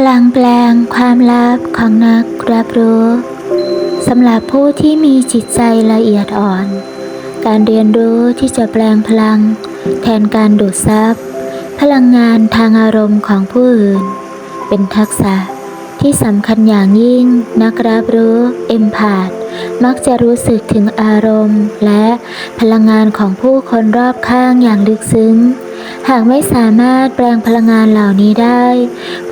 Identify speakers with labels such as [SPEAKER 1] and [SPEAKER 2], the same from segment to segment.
[SPEAKER 1] พลังแปลงความลับของนักรับรู้สำหรับผู้ที่มีจิตใจละเอียดอ่อน การเรียนรู้ที่จะแปลงพลัง แทนการดูดซับพลังงานทางอารมณ์ของผู้อื่น เป็นทักษะที่สำคัญอย่างยิ่งนักรับรู้เอ็มพาดมักจะรู้สึกถึงอารมณ์ และพลังงานของผู้คนรอบข้างอย่างลึกซึ้ง หากไม่สามารถแปลงพลังงานเหล่านี้ได้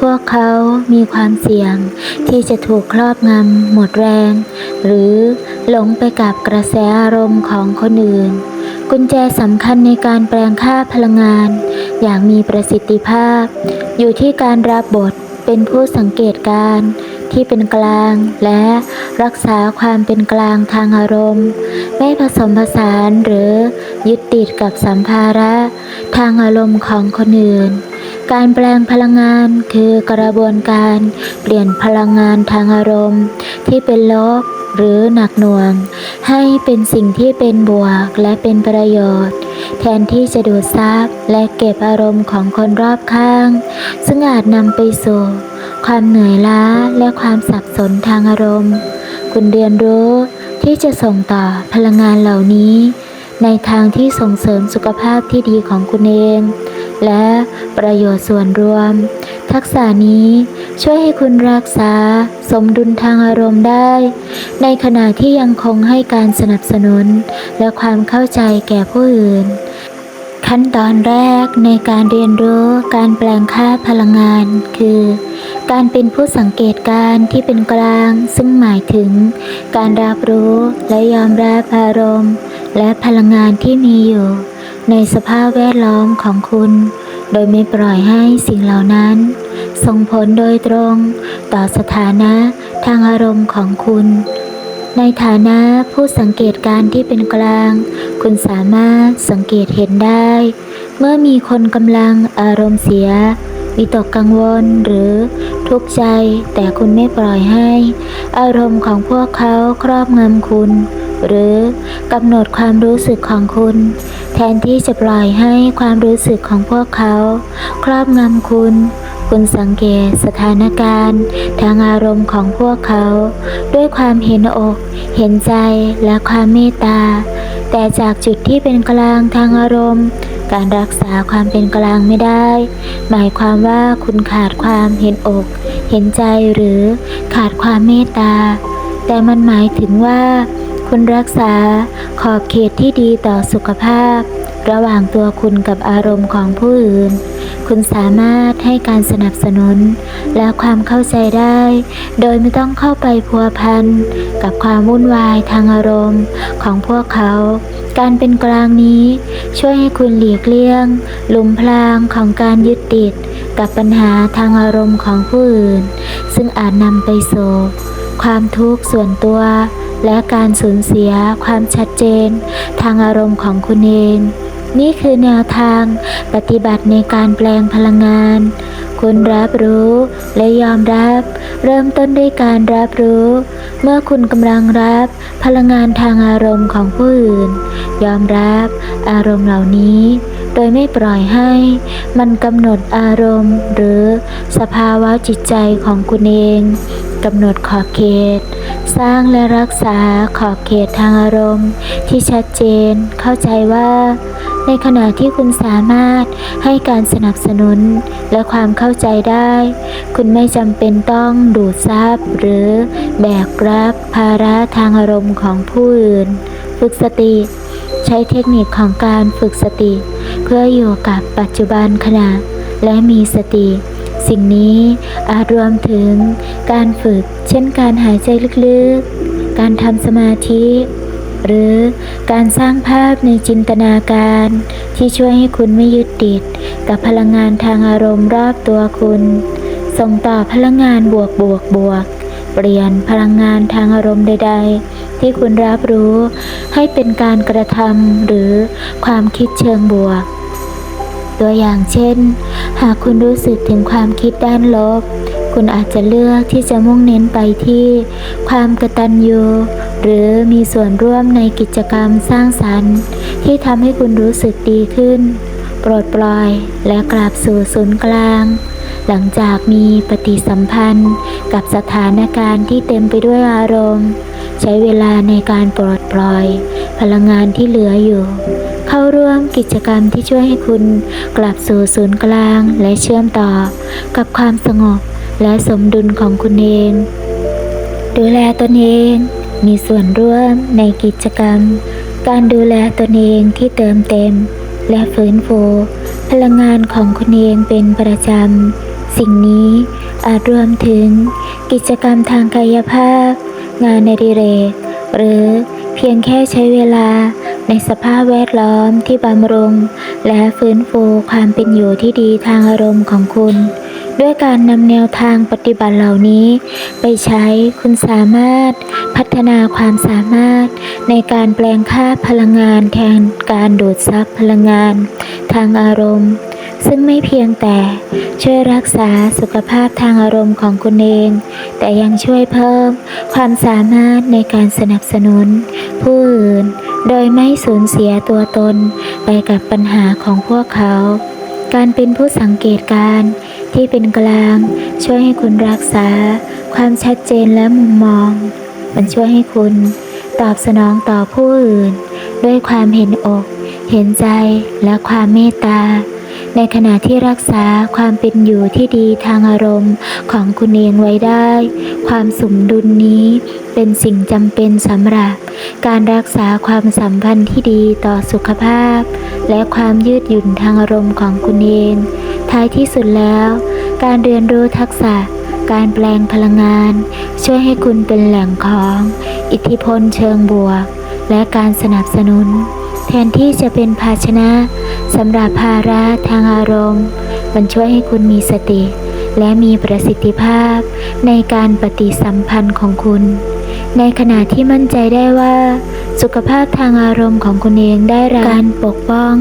[SPEAKER 1] พวกเขามีความเสี่ยงที่จะถูกครอบงำหมดแรง หรือหลงไปกับกระแสอารมณ์ของคนอื่น กุญแจสำคัญในการแปลงค่าพลังงาน อย่างมีประสิทธิภาพ อยู่ที่การรับบทเป็นผู้สังเกตการณ์ที่เป็นกลางและรักษาความเป็นกลางทางอารมณ์ ไม่ผสมผสานหรือยึดติดกับสัมภาระ ทางอารมณ์ของคนอื่น การแปลงพลังงานคือกระบวนการเปลี่ยนพลังงานทางอารมณ์ ที่เป็นลบหรือหนักหน่วง ให้เป็นสิ่งที่เป็นบวกและเป็นประโยชน์ แทนที่จะดูดซับและเก็บอารมณ์ของคนรอบข้าง ซึ่งอาจนำไปสู่ความเหนื่อยล้าและความสับสนทางอารมณ์ คุณเรียนรู้ที่จะส่งต่อพลังงานเหล่านี้ ในทางที่ส่งเสริมสุขภาพที่ดีของคุณเอง และประโยชน์ส่วนรวม ทักษะนี้ช่วยให้คุณรักษาสมดุลทางอารมณ์ได้ ในขณะที่ยังคงให้การสนับสนุน และความเข้าใจแก่ผู้อื่น ขั้นตอนแรกในการเรียนรู้การแปลงค่าพลังงานคือการเป็นผู้สังเกตการณ์ที่เป็นกลาง ซึ่งหมายถึง การรับรู้และยอมรับอารมณ์ และพลังงานที่มีอยู่ ในสภาพแวดล้อมของคุณ โดยไม่ปล่อยให้สิ่งเหล่านั้น ส่งผลโดยตรง ต่อสถานะทางอารมณ์ของคุณ ในฐานะผู้สังเกตการณ์ที่เป็นกลาง คุณสามารถสังเกตเห็นได้ เมื่อมีคนกำลังอารมณ์เสียวิตกกังวลหรือทุกข์ใจแต่คุณไม่ปล่อยให้ อารมณ์ของพวกเขาครอบงำคุณ หรือกำหนดความรู้สึกของคุณ แทนที่จะปล่อยให้ความรู้สึกของพวกเขา ครอบงำคุณ คุณสังเกตสถานการณ์ ทางอารมณ์ของพวกเขา ด้วยความเห็นอก เห็นใจและความเมตตา แต่จากจุดที่เป็นกลางทางอารมณ์การรักษาความเป็นกลางไม่ได้ หมายความว่าคุณขาดความเห็นอก เห็นใจหรือขาดความเมตตา แต่มันหมายถึงว่า คุณรักษาขอบเขตที่ดีต่อสุขภาพ ระหว่างตัวคุณกับอารมณ์ของผู้อื่น คุณสามารถให้การสนับสนุน และความเข้าใจได้ โดยไม่ต้องเข้าไปพัวพันกับความวุ่นวายทางอารมณ์ของพวกเขา การเป็นกลางนี้ ช่วยให้คุณหลีกเลี่ยง หลุมพรางของการยึดติด กับปัญหาทางอารมณ์ของผู้อื่น ซึ่งอาจนำไปสู่ความทุกข์ส่วนตัว และการสูญเสียความชัดเจน ทางอารมณ์ของคุณเอง นี่คือแนวทางปฏิบัติในการแปลงพลังงาน คุณรับรู้และยอมรับ เริ่มต้นด้วยการรับรู้ เมื่อคุณกำลังรับพลังงานทางอารมณ์ของผู้อื่น ยอมรับอารมณ์เหล่านี้โดยไม่ปล่อยให้ มันกำหนดอารมณ์ หรือสภาวะจิตใจของคุณเอง กำหนดขอบเขต สร้างและรักษาขอบเขตทางอารมณ์ ที่ชัดเจนเข้าใจว่า ในขณะที่คุณสามารถให้การสนับสนุนและความเข้าใจได้ คุณไม่จำเป็นต้องดูดซับหรือแบกรับภาระทางอารมณ์ของผู้อื่น ฝึกสติ ใช้เทคนิคของการฝึกสติ เพื่ออยู่กับปัจจุบันขณะและมีสติ สิ่งนี้อาจรวมถึงการฝึกเช่นการหายใจลึกๆ การทำสมาธิ หรือการสร้างภาพในจินตนาการ ที่ช่วยให้คุณไม่ยึดติด กับพลังงานทางอารมณ์รอบตัวคุณ ส่งต่อพลังงานบวกบวกบวกเปลี่ยนพลังงานทางอารมณ์ใด ๆ ที่คุณรับรู้ ให้เป็นการกระทำหรือความคิดเชิงบวก ตัวอย่างเช่น หากคุณรู้สึกถึงความคิดด้านลบ คุณอาจจะเลือกที่จะมุ่งเน้นไปที่ ความกตัญญูหรือมีส่วนร่วมในกิจกรรมสร้างสรรค์ ที่ทำให้คุณรู้สึกดีขึ้น ปลดปล่อยและกลับสู่ศูนย์กลาง หลังจากมีปฏิสัมพันธ์กับสถานการณ์ที่เต็มไปด้วยอารมณ์ ใช้เวลาในการปลดปล่อย พลังงานที่เหลืออยู่ เข้าร่วมกิจกรรมที่ช่วยให้คุณกลับสู่ศูนย์กลางและเชื่อมต่อกับความสงบและสมดุลของคุณเอง ดูแลตนเอง มีส่วนร่วมในกิจกรรม การดูแลตนเองที่เติมเต็ม และฟื้นฟู พลังงานของคุณเองเป็นประจำ สิ่งนี้อาจรวมถึง กิจกรรมทางกายภาพ งานในดิเรก หรือเพียงแค่ใช้เวลา ในสภาพแวดล้อมที่บำรุง และฟื้นฟูความเป็นอยู่ที่ดีทางอารมณ์ของคุณ ด้วยการนำแนวทางปฏิบัติเหล่านี้ ไปใช้คุณสามารถ พัฒนาความสามารถ ในการแปลงค่าพลังงานแทนการดูดซับพลังงาน ทางอารมณ์ซึ่งไม่เพียงแต่ช่วยรักษาสุขภาพทางอารมณ์ของคุณเอง แต่ยังช่วยเพิ่มความสามารถในการสนับสนุน ผู้อื่น โดยไม่สูญเสียตัวตนไปกับปัญหาของพวกเขา การเป็นผู้สังเกตการณ์ที่เป็นกลางช่วยให้คุณรักษา ความชัดเจนและมุมมอง มันช่วยให้คุณตอบสนองต่อผู้อื่น ด้วยความเห็นอก เห็นใจและความเมตตา ในขณะที่รักษาความเป็นอยู่ที่ดีทางอารมณ์ของคุณเองไว้ได้ ความสมดุลนี้เป็นสิ่งจำเป็นสำหรับ การรักษาความสัมพันธ์ที่ดีต่อสุขภาพ และความยืดหยุ่นทางอารมณ์ของคุณเอง ท้ายที่สุดแล้ว การเรียนรู้ทักษะ การแปลงพลังงาน ช่วยให้คุณเป็นแหล่งของ อิทธิพลเชิงบวก และการสนับสนุน แทนที่จะเป็นภาชนะสำหรับภาระทางอารมณ์ มันช่วยให้คุณมีสติ และมีประสิทธิภาพในการปฏิสัมพันธ์ของคุณ ในขณะที่มั่นใจได้ว่า สุขภาพทางอารมณ์ของคุณเองได้รับการปกป้อง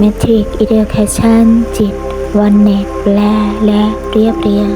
[SPEAKER 1] Metric Education จิต OneNet แปลและเรียบเรียง